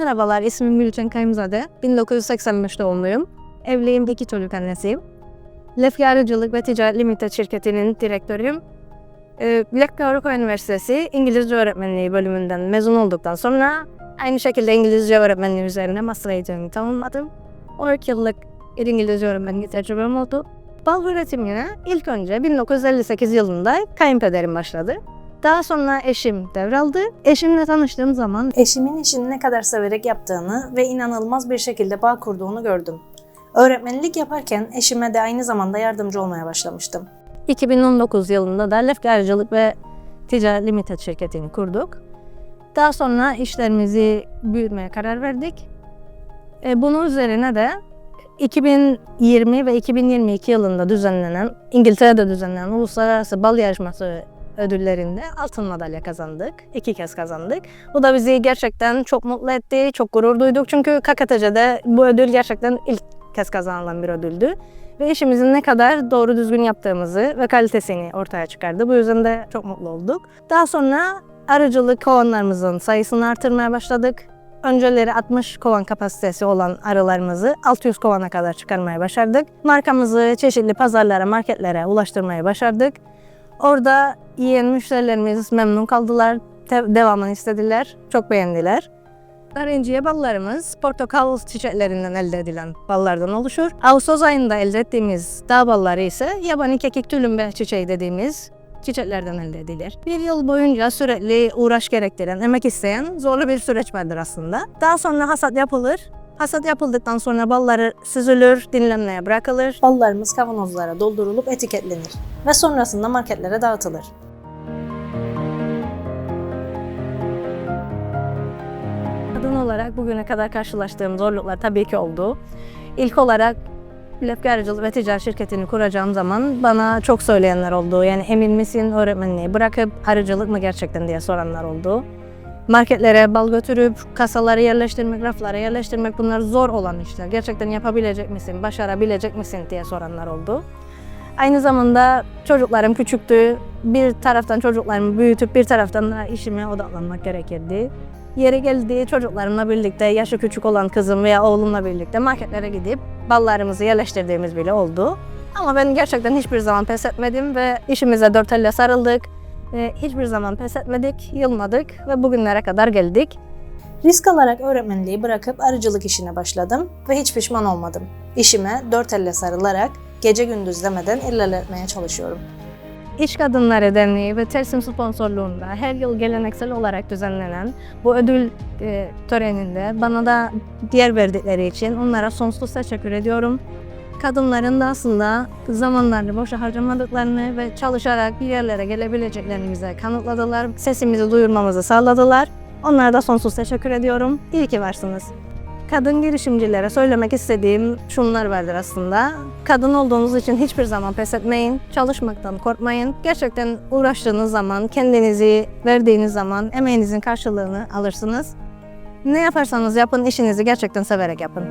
Merhabalar, ismim Gülçen Kayımzade. 1985 doğumluyum. Evliyim, iki çocuk annesiyim. Lefke Arıcılık ve Ticaret Limited şirketinin direktörüyüm. Ee, Lefke Avrupa Üniversitesi İngilizce Öğretmenliği bölümünden mezun olduktan sonra aynı şekilde İngilizce öğretmenliği üzerine master eğitimimi tamamladım. 12 yıllık İngilizce öğretmenliği tecrübem oldu. Bal üretimine ilk önce 1958 yılında kayınpederim başladı. Daha sonra eşim devraldı. Eşimle tanıştığım zaman Eşimin işini ne kadar severek yaptığını ve inanılmaz bir şekilde bağ kurduğunu gördüm. Öğretmenlik yaparken eşime de aynı zamanda yardımcı olmaya başlamıştım. 2019 yılında da Lefke ve Ticaret Limited şirketini kurduk. Daha sonra işlerimizi büyütmeye karar verdik. E, bunun üzerine de 2020 ve 2022 yılında düzenlenen, İngiltere'de düzenlenen Uluslararası Bal Yarışması ödüllerinde altın madalya kazandık. İki kez kazandık. Bu da bizi gerçekten çok mutlu etti, çok gurur duyduk. Çünkü KKTC'de bu ödül gerçekten ilk kez kazanılan bir ödüldü. Ve işimizin ne kadar doğru düzgün yaptığımızı ve kalitesini ortaya çıkardı. Bu yüzden de çok mutlu olduk. Daha sonra arıcılık kovanlarımızın sayısını artırmaya başladık. Önceleri 60 kovan kapasitesi olan arılarımızı 600 kovana kadar çıkarmaya başardık. Markamızı çeşitli pazarlara, marketlere ulaştırmaya başardık. Orada yiyen müşterilerimiz memnun kaldılar, devamını istediler, çok beğendiler. Narenciye ballarımız portakal çiçeklerinden elde edilen ballardan oluşur. Ağustos ayında elde ettiğimiz dağ balları ise yabani kekik tülümbe çiçeği dediğimiz çiçeklerden elde edilir. Bir yıl boyunca sürekli uğraş gerektiren, emek isteyen zorlu bir süreç vardır aslında. Daha sonra hasat yapılır. Hasat yapıldıktan sonra balları süzülür, dinlenmeye bırakılır. Ballarımız kavanozlara doldurulup etiketlenir ve sonrasında marketlere dağıtılır. Kadın olarak bugüne kadar karşılaştığım zorluklar tabii ki oldu. İlk olarak Lefke Arıcılık ve Ticaret Şirketi'ni kuracağım zaman bana çok söyleyenler oldu. Yani emin misin öğretmenliği bırakıp arıcılık mı gerçekten diye soranlar oldu. Marketlere bal götürüp kasaları yerleştirmek, raflara yerleştirmek bunlar zor olan işler. Gerçekten yapabilecek misin, başarabilecek misin diye soranlar oldu. Aynı zamanda çocuklarım küçüktü. Bir taraftan çocuklarımı büyütüp bir taraftan da işime odaklanmak gerekirdi. Yeri geldi çocuklarımla birlikte, yaşı küçük olan kızım veya oğlumla birlikte marketlere gidip ballarımızı yerleştirdiğimiz bile oldu. Ama ben gerçekten hiçbir zaman pes etmedim ve işimize dört elle sarıldık. Ve hiçbir zaman pes etmedik, yılmadık ve bugünlere kadar geldik. Risk alarak öğretmenliği bırakıp arıcılık işine başladım ve hiç pişman olmadım. İşime dört elle sarılarak gece gündüz demeden ilerletmeye çalışıyorum. İş Kadınları Derneği ve Tersim sponsorluğunda her yıl geleneksel olarak düzenlenen bu ödül e, töreninde bana da diğer verdikleri için onlara sonsuz teşekkür ediyorum. Kadınların da aslında zamanlarını boşa harcamadıklarını ve çalışarak bir yerlere gelebileceklerini kanıtladılar. Sesimizi duyurmamızı sağladılar. Onlara da sonsuz teşekkür ediyorum. İyi ki varsınız. Kadın girişimcilere söylemek istediğim şunlar vardır aslında. Kadın olduğunuz için hiçbir zaman pes etmeyin. Çalışmaktan korkmayın. Gerçekten uğraştığınız zaman, kendinizi verdiğiniz zaman emeğinizin karşılığını alırsınız. Ne yaparsanız yapın, işinizi gerçekten severek yapın.